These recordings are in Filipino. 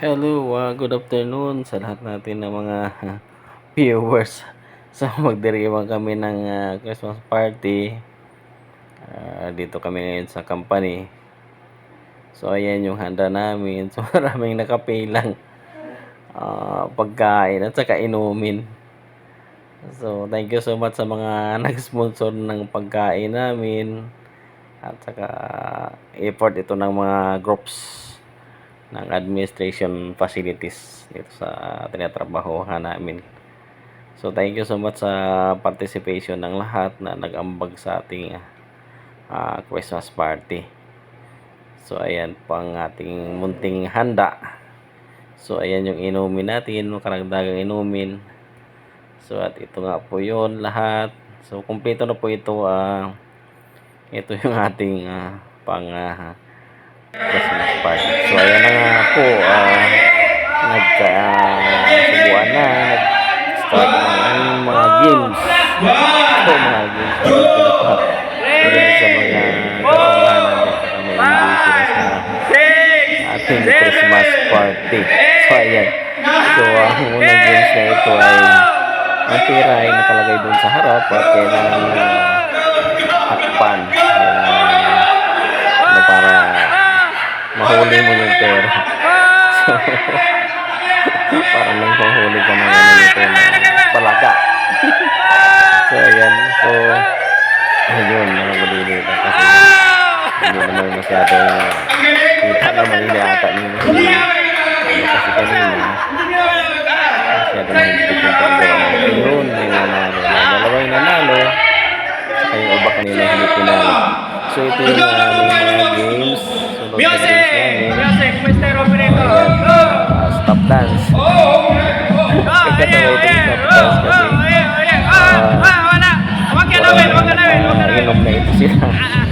Hello, uh, good afternoon sa lahat natin ng mga viewers. So, magdiriwang kami ng ah, Christmas party. Ah, dito kami ngayon sa company. So, ayan yung handa namin. So, maraming nakapilang ah, pagkain at saka inumin. So, thank you so much sa mga nag-sponsor ng pagkain namin. At saka effort ito ng mga groups ng administration facilities dito sa tinatrabahohan namin. So thank you so much sa participation ng lahat na nag-ambag sa ating ah, Christmas party. So ayan pang ating munting handa. So ayan yung inumin natin, karagdagang inumin. So at ito nga po yun lahat. So kumpleto na po ito. ah ito yung ating ah, pang ah, Christmas party. So ayan na nga po. ah nagka-subuan na. Nag-start ng ang mga games. So mga games. So, pinapa. Pinapa sa mga kasamahan. Para ma-enjoy sila sa ating Christmas party. So ayan. So ang unang games na ito ay ang ay nakalagay doon sa harap at kailangan uh, hakpan. Yung, ano, para mahuli mo yung pera. So, para lang mahuli ka ng ano nito na palaga. so, ayan. So, ayun, mga malilita kasi hindi naman masyadong kita naman nila ata nila. Ano kasi kanina, masyadong mahigpit yung paggawa. Ayun, may nanalo. Dalawa yung nanalo. Yung iba kanila hindi pinalo. So, ito yung mga games. Sunod na games namin. Music, Mr. Operator. Ah, stop dance. Oh, Sikat na yeah, yeah. Oh, oh, yeah, yeah. Ah, ah, wala. Huwag ka nawin, huwag ka nawin, huwag ka nawin. inom na ito sila. Ah, ah.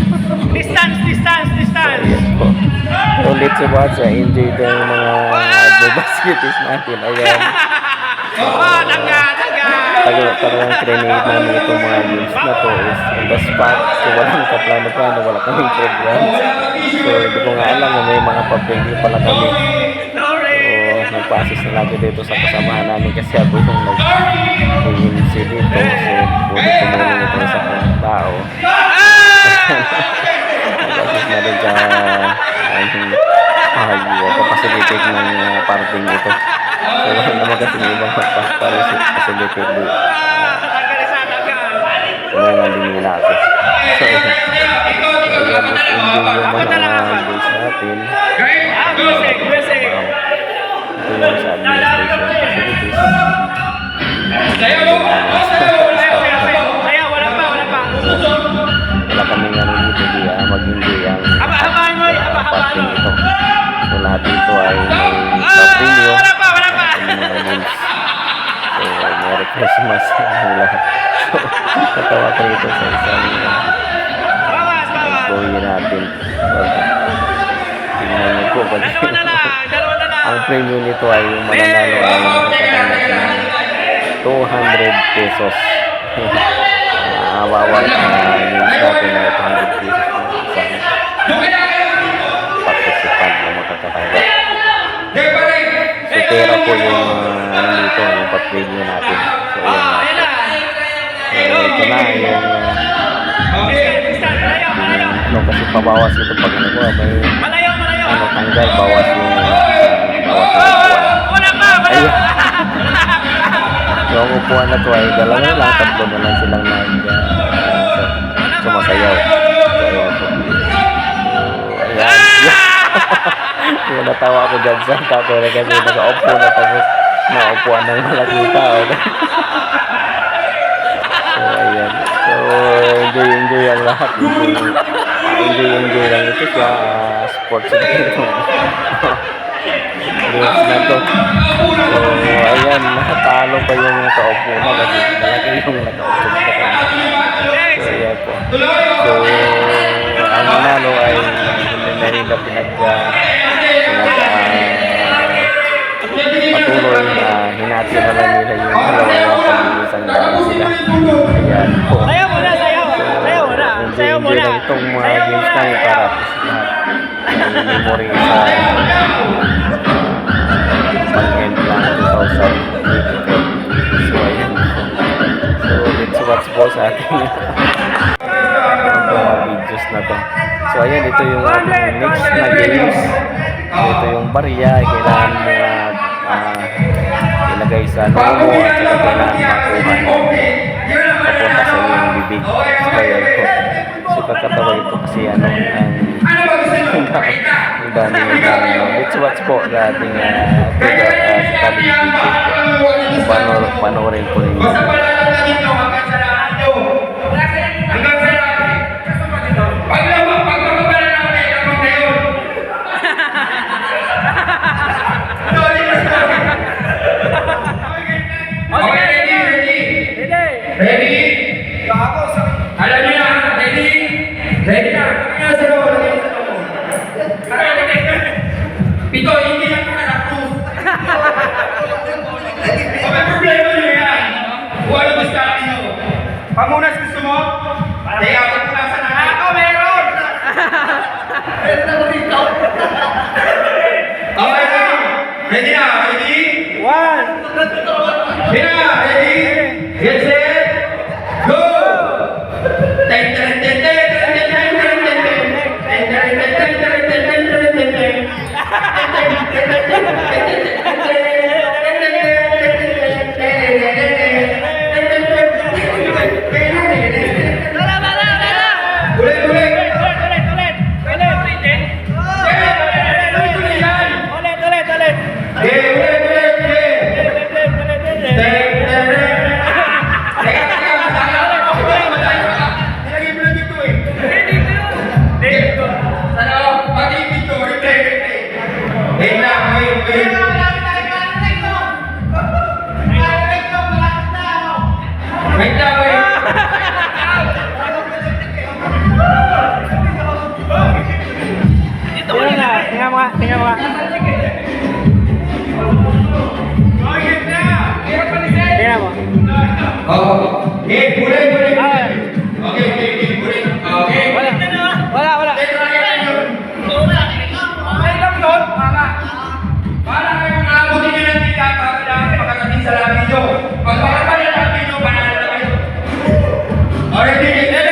Distance, distance, distance. Ulit sa watch, enjoy ito yung mga advocacies natin. Ayan. Oh, tangga. Tagal, talagang crenate namin itong mga games na to is on the spot. So walang kaplano-plano, wala kaming program. So hindi ko nga alam na may mga papel pala kami. So, nagpa-assist na lagi dito sa kasamahan namin kasi ako yung nag-MC dito. So, pwede tumulong ito sa mga tao. Nag-assist na rin sa aking pag-facilitate ng uh, parting ito. So, wala naman kasi yung ibang pag-facilitate dito. Ah, tangga na sa tangga. Tulungan din nila ako. So, ayan, enjoy yung mga natin. Ah, music, music. Ito yung sa administration nito ay yung mananalo ay makakatanggap ng 200 pesos. uh, bawat uh, news natin na 200 pesos. Yung isang participant na makakatanggap. So, pera po yung uh, ano dito, yung pa-premium natin. So, yun na. So, ito na yung uh, ano kasi pabawas ito pag ano ko, may ano tanggal, bawas yung So, ang upuan na to ay dalawa na lang, tatlo na lang silang nag uh, sumasayaw. So, ayan po. So, ayan. Yung natawa ako dyan sa na kasi naka-upo na tapos naupuan ng malaking tao. so, ayan. So, enjoy, enjoy ang lahat. Enjoy, enjoy, enjoy lang ito siya. ah, sports na ito. Games na to. So, ayan, nakatalo pa yung nakaupo na kasi malaki yung nakaupo na kami. So, ayan po. So, ang nanalo ay hindi na pinag, uh, pinag, uh, patuloy na hinati na lang nila yung dalawa na pag-iisang daan sila. Ayan po. Sayaw muna, sayaw. Sayaw muna. Enjoy, Sayaw enjoy muna. lang itong mga games na yun para may memory sa So, ayun. So, let's watch po sa ating mga videos na to. So, ayan. Ito yung ating next na games. Ito yung barya. Kailangan mo uh, ilagay sa nomo at saka kailangan makuha mo papunta sa iyong bibig. So, ayun po. So, kakatawa ito kasi ano ang ang dami ang dami let's watch po na ating uh, tiga uh, paano panoorin po ninyo Diyos sa inyo. Pamunas gusto mo? Ay, ako ko lang sa nanay. Ako meron! Meron na ikaw. Okay, ready na. Ready? One. Ready na. Ready? Tingnan nga, tingnan mga, tingnan mga. Tingnan mo. Oh, eh, kulay already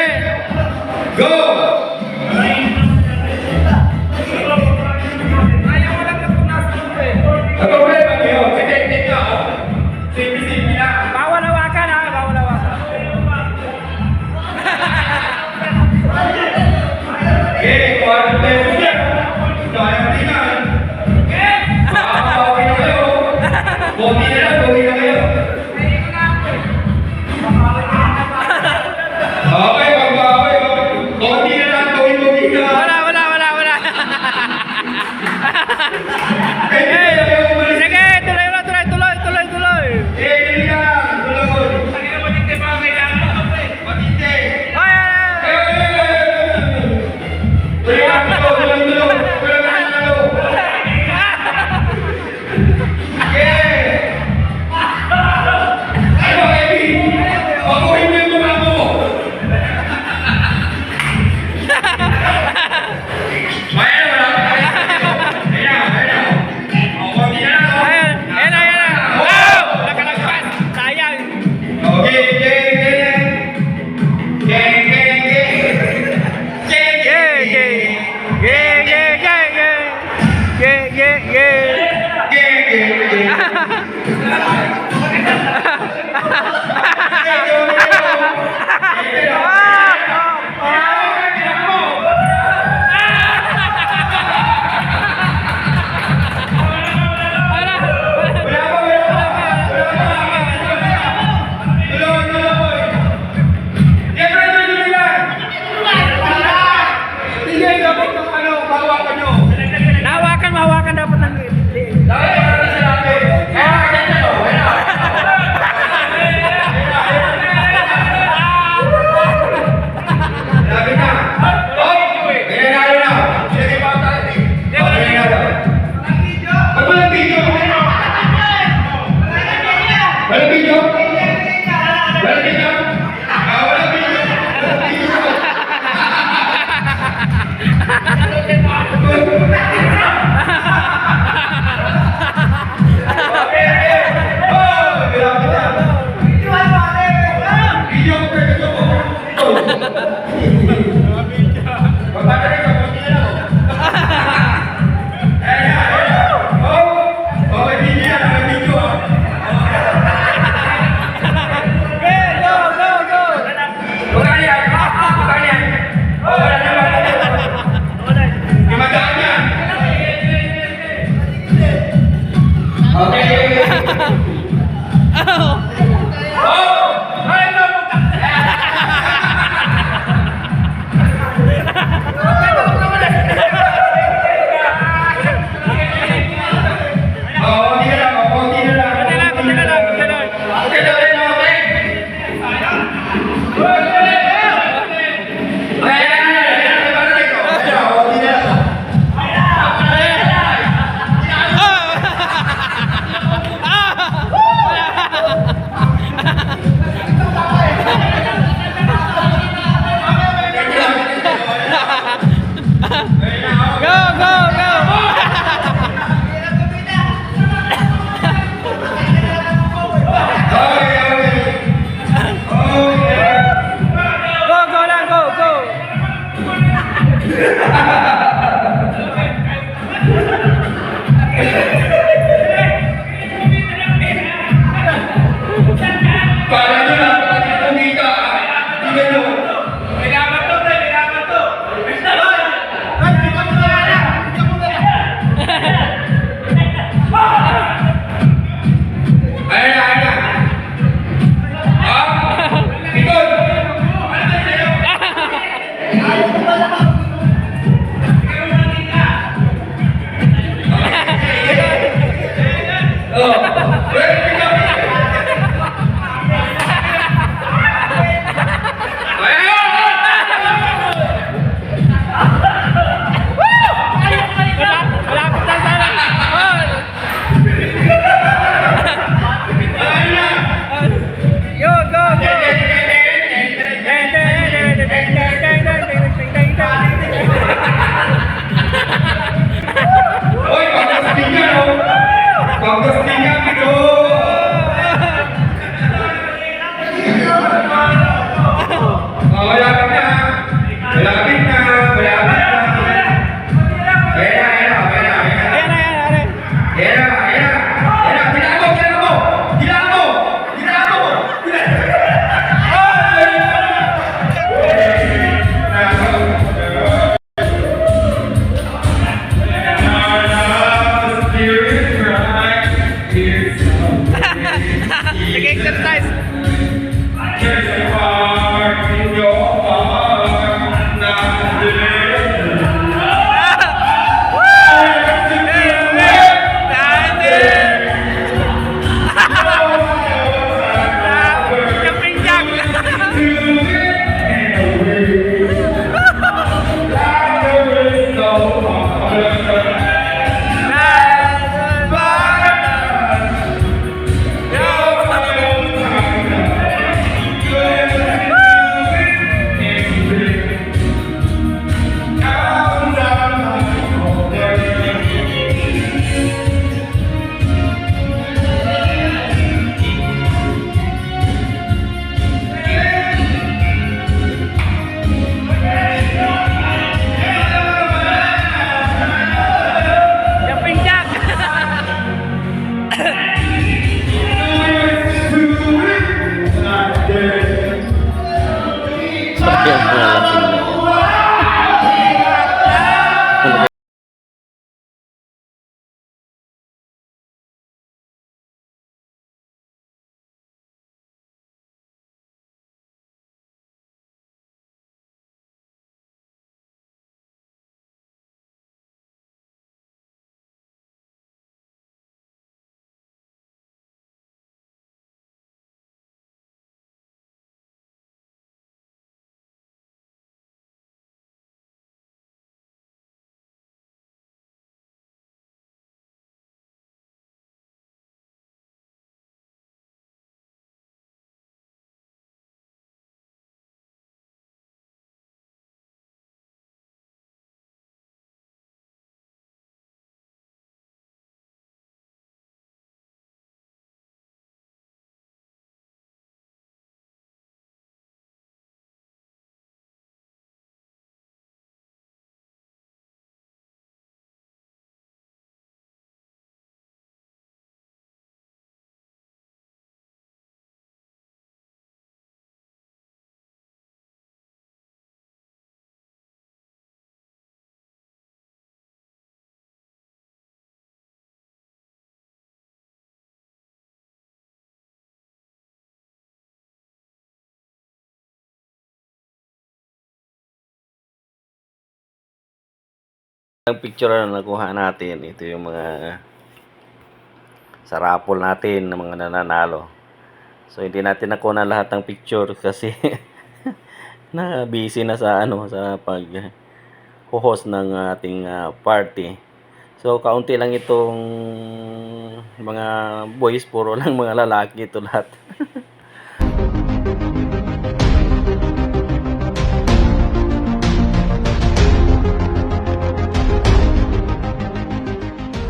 Ang picture na nakuha natin, ito yung mga sa raffle natin ng mga nananalo. So hindi natin nakuha na lahat ng picture kasi na busy na sa ano sa pag host ng ating ah, party. So kaunti lang itong mga boys, puro lang mga lalaki ito lahat.